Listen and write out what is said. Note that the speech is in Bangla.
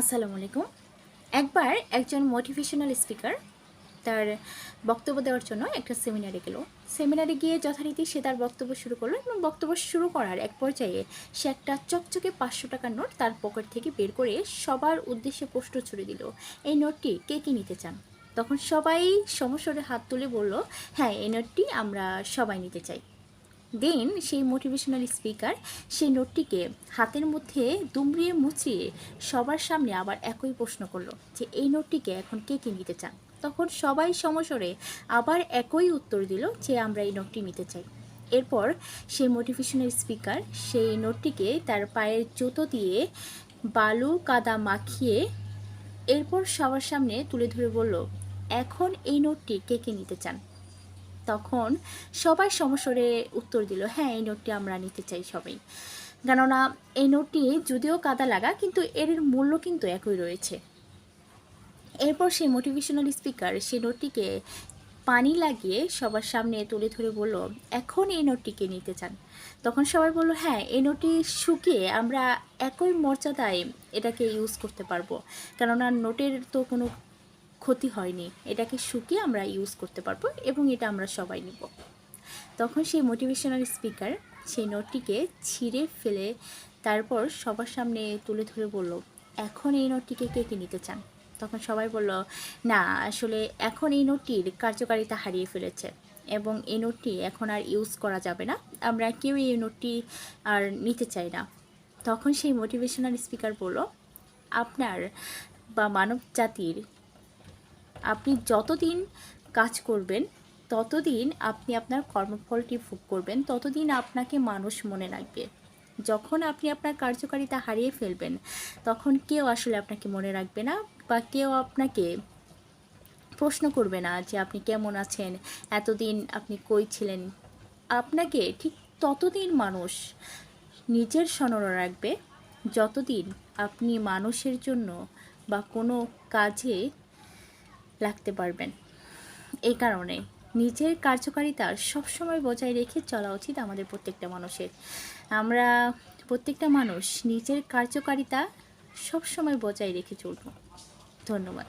আসসালামু আলাইকুম। একবার একজন মোটিভেশনাল স্পিকার তার বক্তব্য দেওয়ার জন্য একটা সেমিনারে গেল। সেমিনারে গিয়ে যথারীতি সে তার বক্তব্য শুরু করল এবং বক্তব্য শুরু করার এক পর্যায়ে সে একটা চকচকে পাঁচশো টাকার নোট তার পকেট থেকে বের করে সবার উদ্দেশ্যে পোস্ট ছুড়ে দিল। এই নোটটি কে কে নিতে চান? তখন সবাই সমস্বরে হাত তুলে বলল হ্যাঁ এই নোটটি আমরা সবাই নিতে চাই। দেন সেই মোটিভেশনাল স্পিকার সেই নোটটিকে হাতের মধ্যে দুমড়িয়ে মুচড়িয়ে সবার সামনে আবার একই প্রশ্ন করল যে, এই নোটটিকে এখন কে কে নিতে চান? তখন সবাই সমস্বরে আবার একই উত্তর দিল যে, আমরা এই নোটটি নিতে চাই। এরপর সেই মোটিভেশনাল স্পিকার সেই নোটটিকে তার পায়ের জুতো দিয়ে বালু কাদা মাখিয়ে এরপর সবার সামনে তুলে ধরে বলল, এখন এই নোটটি কে কে নিতে চান? তখন সবাই সমস্বরে উত্তর দিল হ্যাঁ এই নোটটি আমরা নিতে চাই সবাই। কেননা এই নোটটি যদিও কাদা লাগা, কিন্তু এর মূল্য কিন্তু একই রয়েছে। এরপর সেই মোটিভেশনাল স্পিকার সেই নোটটিকে পানি লাগিয়ে সবার সামনে তুলে ধরে বলল, এখন এই নোটটিকে নিতে চান। তখন সবাই বলল হ্যাঁ এই নোটটি শুকিয়ে আমরা একই মর্যাদায় এটাকে ইউজ করতে পারব। কেননা নোটের তো কোনো ক্ষতি হয়নি। এটাকে শুকিয়ে আমরা ইউজ করতে পারব এবং এটা আমরা সবাই নিব। তখন সেই মোটিভেশনাল স্পিকার সেই নোটটিকে ছিঁড়ে ফেলে তারপর সবার সামনে তুলে ধরে বলল, এখন এই নোটটিকে কে কে নিতে চান? তখন সবাই বলল, না, আসলে এখন এই নোটটির কার্যকারিতা হারিয়ে ফেলেছে এবং এই নোটটি এখন আর ইউজ করা যাবে না। আমরা কেউ এই নোটটি আর নিতে চাই না। তখন সেই মোটিভেশনাল স্পিকার বলল, আপনার বা মানব জাতির আপনি যতদিন কাজ করবেন, ততদিন আপনি আপনার কর্মফলটি ভোগ করবেন, ততদিন আপনাকে মানুষ মনে রাখবে। যখন আপনি আপনার কার্যকারিতা হারিয়ে ফেলবেন, তখন কেউ আসলে আপনাকে মনে রাখবে না বা কেউ আপনাকে প্রশ্ন করবে না যে আপনি কেমন আছেন, এতদিন আপনি কই ছিলেন। আপনাকে ঠিক ততদিন মানুষ নিজের স্মরণে রাখবে, যতদিন আপনি মানুষের জন্য বা কোনো কাজে লাগতে পারবেন। এই কারণে নিজের কার্যকারিতা সবসময় বজায় রেখে চলা উচিত আমাদের প্রত্যেকটা মানুষের। আমরা প্রত্যেকটা মানুষ নিজের কার্যকারিতা সবসময় বজায় রেখে চলব। ধন্যবাদ।